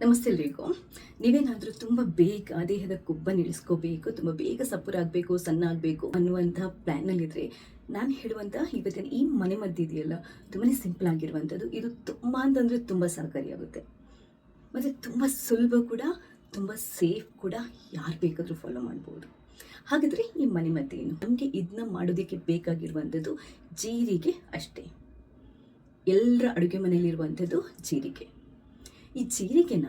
ನಮಸ್ತೆ ಎಲ್ರಿಗೂ. ನೀವೇನಾದರೂ ತುಂಬ ಬೇಗ ದೇಹದ ಕೊಬ್ಬನ್ನು ಇಳಿಸ್ಕೋಬೇಕು, ತುಂಬ ಬೇಗ ಸಪುರಾಗಬೇಕು ಸಣ್ಣ ಆಗಬೇಕು ಅನ್ನುವಂಥ ಪ್ಲ್ಯಾನಲ್ಲಿದ್ದರೆ ನಾನು ಹೇಳುವಂಥ ಇವತ್ತಿನ ಈ ಮನೆ ಮದ್ದು ಇದೆಯಲ್ಲ ತುಂಬಾ ಸಿಂಪಲ್ ಆಗಿರುವಂಥದ್ದು. ಇದು ತುಂಬ ಅಂತಂದರೆ ತುಂಬ ಸಹಕಾರಿಯಾಗುತ್ತೆ ಮತ್ತು ತುಂಬ ಸುಲಭ ಕೂಡ, ತುಂಬ ಸೇಫ್ ಕೂಡ ಯಾರು ಬೇಕಾದರೂ ಫಾಲೋ ಮಾಡ್ಬೋದು. ಹಾಗಾದರೆ ಈ ಮನೆ ಮದ್ದೇನು ನಮಗೆ ಇದನ್ನ ಮಾಡೋದಕ್ಕೆ ಬೇಕಾಗಿರುವಂಥದ್ದು ಜೀರಿಗೆ ಅಷ್ಟೇ. ಎಲ್ಲರ ಅಡುಗೆ ಮನೆಯಲ್ಲಿರುವಂಥದ್ದು ಜೀರಿಗೆ. ಈ ಜೀರಿಗೆನ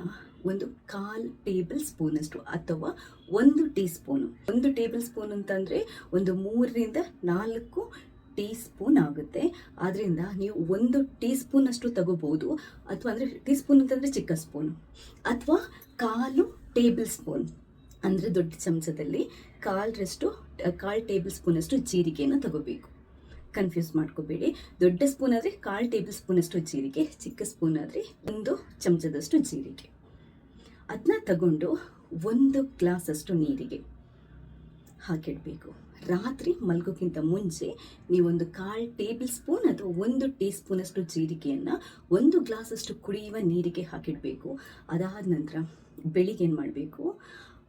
ಒಂದು ಕಾಲು ಟೇಬಲ್ ಸ್ಪೂನಷ್ಟು ಅಥವಾ ಒಂದು ಟೀ ಸ್ಪೂನು ಒಂದು ಟೇಬಲ್ ಸ್ಪೂನ್ ಅಂತಂದರೆ ಒಂದು ಮೂರರಿಂದ ನಾಲ್ಕು ಟೀ ಸ್ಪೂನ್ ಆಗುತ್ತೆ. ಆದ್ದರಿಂದ ನೀವು ಒಂದು ಟೀ ಸ್ಪೂನಷ್ಟು ತಗೋಬೋದು. ಅಥವಾ ಅಂದರೆ ಟೀ ಸ್ಪೂನ್ ಅಂತಂದರೆ ಚಿಕ್ಕ ಸ್ಪೂನು. ಅಥವಾ ಕಾಲು ಟೇಬಲ್ ಸ್ಪೂನ್. ಅಂದರೆ ದೊಡ್ಡ ಚಮಚದಲ್ಲಿ ಕಾಲರಷ್ಟು, ಕಾಲು ಟೇಬಲ್ ಸ್ಪೂನಷ್ಟು ಜೀರಿಗೆಯನ್ನು ತಗೋಬೇಕು. ಕನ್ಫ್ಯೂಸ್ ಮಾಡ್ಕೋಬೇಡಿ. ದೊಡ್ಡ ಸ್ಪೂನ್ ಆದರೆ ಕಾಲು ಟೇಬಲ್ ಸ್ಪೂನಷ್ಟು ಜೀರಿಗೆ, ಚಿಕ್ಕ ಸ್ಪೂನ್ ಆದರೆ ಒಂದು ಚಮಚದಷ್ಟು ಜೀರಿಗೆ. ಅದನ್ನ ತಗೊಂಡು ಒಂದು ಗ್ಲಾಸಷ್ಟು ನೀರಿಗೆ ಹಾಕಿಡಬೇಕು. ರಾತ್ರಿ ಮಲ್ಗೋಕ್ಕಿಂತ ಮುಂಚೆ ನೀವೊಂದು ಕಾಲು ಟೇಬಲ್ ಸ್ಪೂನ್ ಅಥವಾ ಒಂದು ಟೀ ಸ್ಪೂನಷ್ಟು ಜೀರಿಗೆಯನ್ನು ಒಂದು ಗ್ಲಾಸಷ್ಟು ಕುಡಿಯುವ ನೀರಿಗೆ ಹಾಕಿಡಬೇಕು. ಅದಾದ ನಂತರ ಬೆಳಿಗ್ಗೆ ಏನು ಮಾಡಬೇಕು?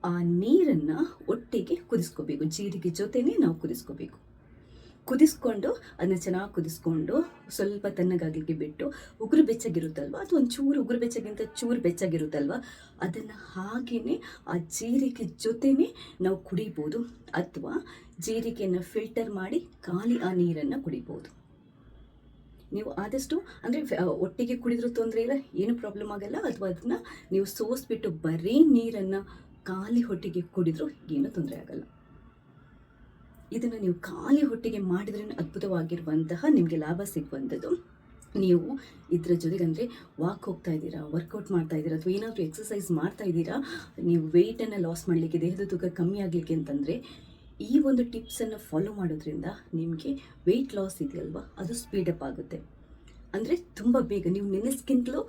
ಆ ನೀರನ್ನು ಒಟ್ಟಿಗೆ ಕುದಿಸ್ಕೋಬೇಕು. ಜೀರಿಗೆ ಜೊತೆನೇ ನಾವು ಕುದಿಸ್ಕೋಬೇಕು. ಕುದಿಸ್ಕೊಂಡು ಅದನ್ನ ಚೆನ್ನಾಗಿ ಕುದಿಸ್ಕೊಂಡು, ಸ್ವಲ್ಪ ತಣ್ಣಗಾಗಲಿಕ್ಕೆ ಬಿಟ್ಟು ಉಗುರು ಬೆಚ್ಚಗಿರುತ್ತಲ್ವ? ಅದು ಒಂದು ಚೂರು ಉಗುರು ಬೆಚ್ಚಗಿಂತ ಚೂರು ಬೆಚ್ಚಗಿರುತ್ತಲ್ವ? ಅದನ್ನು ಹಾಗೆಯೇ ಆ ಜೀರಿಗೆ ಜೊತೆನೇ ನಾವು ಕುಡಿಬೋದು. ಅಥವಾ ಜೀರಿಗೆಯನ್ನು ಫಿಲ್ಟರ್ ಮಾಡಿ ಖಾಲಿ ಆ ನೀರನ್ನು ಕುಡಿಬೋದು. ನೀವು ಆದಷ್ಟು, ಅಂದರೆ ಒಟ್ಟಿಗೆ ಕುಡಿದ್ರೂ ತೊಂದರೆ ಇಲ್ಲ, ಏನು ಪ್ರಾಬ್ಲಮ್ ಆಗಲ್ಲ. ಅಥವಾ ಅದನ್ನು ನೀವು ಸೋಸ್ಬಿಟ್ಟು ಬರೀ ನೀರನ್ನು ಖಾಲಿ ಹೊಟ್ಟೆಗೆ ಕುಡಿದ್ರೂ ಏನೂ ತೊಂದರೆ ಆಗಲ್ಲ. ಇದನ್ನು ನೀವು ಖಾಲಿ ಹೊಟ್ಟೆಗೆ ಮಾಡಿದ್ರೆ ಅದ್ಭುತವಾಗಿರುವಂತಹ ನಿಮಗೆ ಲಾಭ ಸಿಗುವಂಥದ್ದು. ನೀವು ಇದರ ಜೊತೆಗೆ ಅಂದರೆ ವಾಕ್ ಹೋಗ್ತಾ ಇದ್ದೀರಾ ವರ್ಕೌಟ್ ಮಾಡ್ತಾ ಇದ್ದೀರಾ, ಅಥವಾ ಏನಾದರೂ ಎಕ್ಸಸೈಸ್ ಮಾಡ್ತಾ ಇದ್ದೀರಾ, ನೀವು ವೆಯ್ಟನ್ನು ಲಾಸ್ ಮಾಡಲಿಕ್ಕೆ, ದೇಹದ ತೂಕ ಕಮ್ಮಿ ಆಗಲಿಕ್ಕೆ ಅಂತಂದರೆ, ಈ ಒಂದು ಟಿಪ್ಸನ್ನು ಫಾಲೋ ಮಾಡೋದ್ರಿಂದ ನಿಮಗೆ ವೆಯ್ಟ್ ಲಾಸ್ ಇದೆಯಲ್ವ? ಅದು ಸ್ಪೀಡಪ್ ಆಗುತ್ತೆ. ಅಂದರೆ ತುಂಬ ಬೇಗ, ನೀವು ನೆನೆಸ್ಕಿಂತಲೂ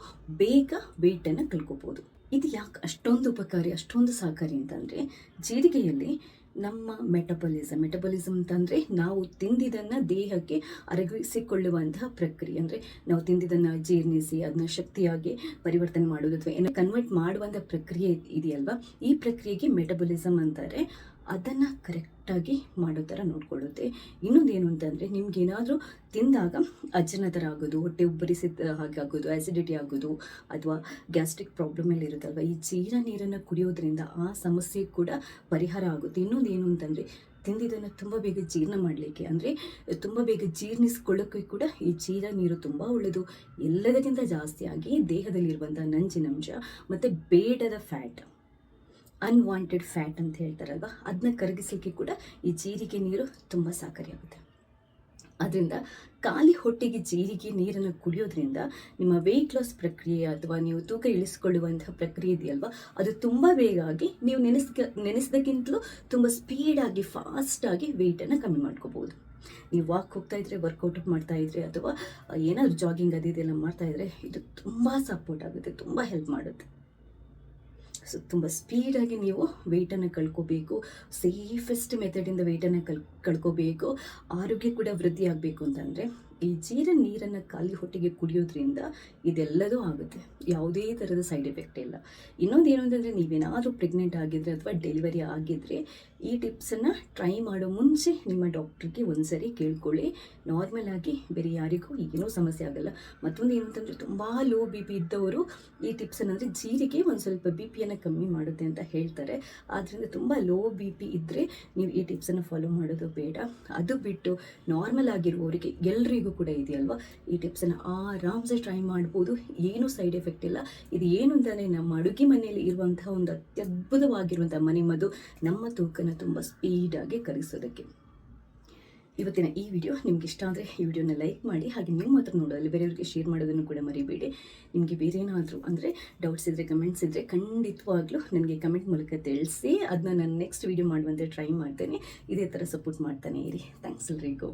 ಬೇಗ ವೆಯ್ಟನ್ನು ಕಳ್ಕೊಬೋದು. ಇದು ಯಾಕೆ ಅಷ್ಟೊಂದು ಉಪಕಾರಿ, ಅಷ್ಟೊಂದು ಸಹಕಾರಿ ಅಂತಂದರೆ ಜೀರಿಗೆಯಲ್ಲಿ ನಮ್ಮ ಮೆಟಬಲಿಸಮ್ ಮೆಟಬಲಿಸಮ್ ಅಂತಂದರೆ ನಾವು ತಿಂದಿದ್ದನ್ನು ದೇಹಕ್ಕೆ ಅರಗಿಸಿಕೊಳ್ಳುವಂತಹ ಪ್ರಕ್ರಿಯೆ. ಅಂದರೆ ನಾವು ತಿಂದಿದ್ದನ್ನು ಜೀರ್ಣಿಸಿ ಅದನ್ನ ಶಕ್ತಿಯಾಗಿ ಪರಿವರ್ತನೆ ಮಾಡೋದು ಅಥವಾ ಏನೋ ಕನ್ವರ್ಟ್ ಮಾಡುವಂಥ ಪ್ರಕ್ರಿಯೆ ಇದೆಯಲ್ವ? ಈ ಪ್ರಕ್ರಿಯೆಗೆ ಮೆಟಬಲಿಸಮ್ ಅಂತಾರೆ. ಅದನ್ನು ಕರೆಕ್ಟಾಗಿ ಮಾಡೋ ಥರ ನೋಡ್ಕೊಳ್ಳುತ್ತೆ. ಇನ್ನೊಂದು ಏನು ಅಂತಂದರೆ ನಿಮ್ಗೇನಾದರೂ ತಿಂದಾಗ ಅಜ್ಜನ ಥರ ಆಗೋದು, ಹೊಟ್ಟೆ ಉಬ್ಬರಿಸಿದ ಹಾಗೆ ಆಗೋದು ಆ್ಯಸಿಡಿಟಿ ಆಗೋದು ಅಥವಾ ಗ್ಯಾಸ್ಟ್ರಿಕ್ ಪ್ರಾಬ್ಲಮ್ ಎಲ್ಲ ಇರುತ್ತಲ್ವ ಈ ಜೀರ ನೀರನ್ನು ಕುಡಿಯೋದ್ರಿಂದ ಆ ಸಮಸ್ಯೆ ಕೂಡ ಪರಿಹಾರ ಆಗುತ್ತೆ. ಇನ್ನೊಂದು ಏನು ಅಂತಂದರೆ ತಿಂದಿದ್ದನ್ನು ತುಂಬ ಬೇಗ ಜೀರ್ಣ ಮಾಡಲಿಕ್ಕೆ ಅಂದರೆ ತುಂಬ ಬೇಗ ಜೀರ್ಣಿಸ್ಕೊಳ್ಳೋಕ್ಕೆ ಕೂಡ ಈ ಜೀರ ನೀರು ತುಂಬ ಒಳ್ಳೆಯದು ಎಲ್ಲದಕ್ಕಿಂತ ಜಾಸ್ತಿಯಾಗಿ ದೇಹದಲ್ಲಿರುವಂಥ ನಂಜಿನಂಶ ಮತ್ತು ಬೇಡದ ಫ್ಯಾಟ್ ಅನ್ವಾಂಟೆಡ್ ಫ್ಯಾಟ್ ಅಂತ ಹೇಳ್ತಾರಲ್ವ? ಅದನ್ನ ಕರಗಿಸಲಿಕ್ಕೆ ಕೂಡ ಈ ಜೀರಿಗೆ ನೀರು ತುಂಬ ಸಹಕಾರಿಯಾಗುತ್ತೆ. ಅದರಿಂದ ಖಾಲಿ ಹೊಟ್ಟೆಗೆ ಜೀರಿಗೆ ನೀರನ್ನು ಕುಡಿಯೋದ್ರಿಂದ ನಿಮ್ಮ ವೆಯ್ಟ್ ಲಾಸ್ ಪ್ರಕ್ರಿಯೆ ಅಥವಾ ನೀವು ತೂಕ ಇಳಿಸಿಕೊಳ್ಳುವಂತಹ ಪ್ರಕ್ರಿಯೆ ಇದೆಯಲ್ವ? ಅದು ತುಂಬ ಬೇಗ ಆಗಿ ನೀವು ನೆನೆಸ್ಕ, ನೆನೆಸಿದಕ್ಕಿಂತಲೂ ತುಂಬ ಸ್ಪೀಡಾಗಿ ಫಾಸ್ಟಾಗಿ ವೆಯ್ಟನ್ನು ಕಮ್ಮಿ ಮಾಡ್ಕೋಬೋದು ನೀವು ವಾಕ್ ಹೋಗ್ತಾ ಇದ್ರೆ ವರ್ಕೌಟ್ ಮಾಡ್ತಾ ಇದ್ರೆ ಅಥವಾ ಏನಾದರೂ ಜಾಗಿಂಗ್ ಅದು ಇದೆಲ್ಲ ಮಾಡ್ತಾ ಇದ್ರೆ ಇದು ತುಂಬ ಸಪೋರ್ಟ್ ಆಗುತ್ತೆ, ತುಂಬ ಹೆಲ್ಪ್ ಮಾಡುತ್ತೆ. ತುಂಬ ಸ್ಪೀಡಾಗಿ ನೀವು ವೆಯ್ಟನ್ನು ಕಳ್ಕೋಬೇಕು ಸೇಫೆಸ್ಟ್ ಮೆಥಡಿಂದ ವೆಯ್ಟನ್ನು ಕಲ್ ಕಳ್ಕೋಬೇಕು, ಆರೋಗ್ಯ ಕೂಡ ವೃದ್ಧಿ ಆಗಬೇಕು ಅಂತಂದರೆ. ಈ ಜೀರ ನೀರನ್ನು ಖಾಲಿ ಹೊಟ್ಟೆಗೆ ಕುಡಿಯೋದ್ರಿಂದ ಇದೆಲ್ಲದೂ ಆಗುತ್ತೆ. ಯಾವುದೇ ಥರದ ಸೈಡ್ ಎಫೆಕ್ಟ್ ಇಲ್ಲ. ಇನ್ನೊಂದು ಏನು ಅಂತಂದರೆ ನೀವೇನಾದರೂ ಪ್ರೆಗ್ನೆಂಟ್ ಆಗಿದ್ರೆ ಅಥವಾ ಡೆಲಿವರಿ ಆಗಿದ್ರೆ ಈ ಟಿಪ್ಸನ್ನು ಟ್ರೈ ಮಾಡೋ ಮುಂಚೆ ನಿಮ್ಮ ಡಾಕ್ಟ್ರಿಗೆ ಒಂದ್ಸರಿ ಕೇಳ್ಕೊಳ್ಳಿ. ನಾರ್ಮಲ್ ಆಗಿ ಬೇರೆ ಯಾರಿಗೂ ಏನೂ ಸಮಸ್ಯೆ ಆಗಲ್ಲ. ಮತ್ತೊಂದು ಏನು ಅಂತಂದರೆ ತುಂಬ ಲೋ ಬಿ ಪಿ ಇದ್ದವರು ಈ ಟಿಪ್ಸನ್ನು ಅಂದರೆ ಜೀರಿಗೆ ಒಂದು ಸ್ವಲ್ಪ ಬಿ ಪಿಯನ್ನು ಕಮ್ಮಿ ಮಾಡುತ್ತೆ ಅಂತ ಹೇಳ್ತಾರೆ. ಆದ್ದರಿಂದ ತುಂಬ ಲೋ ಬಿ ಪಿ ಇದ್ದರೆ ನೀವು ಈ ಟಿಪ್ಸನ್ನು ಫಾಲೋ ಮಾಡೋದು ಬೇಡ. ಅದು ಬಿಟ್ಟು ನಾರ್ಮಲ್ ಆಗಿರುವವರಿಗೆ ಎಲ್ರಿಗೂ ಕೂಡ ಇದೆಯಲ್ವಾ? ಈ ಟಿಪ್ಸನ್ನು ಆರಾಮ್ಸೆ ಟ್ರೈ ಮಾಡ್ಬೋದು. ಏನೂ ಸೈಡ್ ಎಫೆಕ್ಟ್ ಇಲ್ಲ. ಇದು ಏನು ಅಂತಂದರೆ ನಮ್ಮ ಅಡುಗೆ ಮನೆಯಲ್ಲಿ ಇರುವಂತಹ ಒಂದು ಅತ್ಯದ್ಭುತವಾಗಿರುವಂಥ ಮನೆ ಮದ್ದು ನಮ್ಮ ತೂಕನ ತುಂಬ ಸ್ಪೀಡಾಗಿ ಕಲಿಸೋದಕ್ಕೆ ಇವತ್ತಿನ ಈ ವಿಡಿಯೋ ನಿಮ್ಗೆ ಇಷ್ಟ ಆದರೆ ಈ ವಿಡಿಯೋನ ಲೈಕ್ ಮಾಡಿ, ಹಾಗೆ ನೀವು ಮಾತ್ರ ನೋಡೋಲ್ಲ ಬೇರೆಯವ್ರಿಗೆ ಶೇರ್ ಮಾಡೋದನ್ನು ಕೂಡ ಮರಿಬೇಡಿ. ನಿಮಗೆ ಬೇರೆ ಏನಾದರೂ ಅಂದರೆ ಡೌಟ್ಸ್ ಇದ್ದರೆ ಕಮೆಂಟ್ಸ್ ಇದ್ದರೆ ಖಂಡಿತವಾಗ್ಲೂ ನನಗೆ ಕಮೆಂಟ್ ಮೂಲಕ ತಿಳಿಸಿ ಅದನ್ನ ನಾನು ನೆಕ್ಸ್ಟ್ ವಿಡಿಯೋ ಮಾಡುವಂತೆ ಟ್ರೈ ಮಾಡ್ತೇನೆ. ಇದೇ ಥರ ಸಪೋರ್ಟ್ ಮಾಡ್ತಾನೆ ಇರಿ. ಥ್ಯಾಂಕ್ಸ್ ಎಲ್ರಿಗೂ.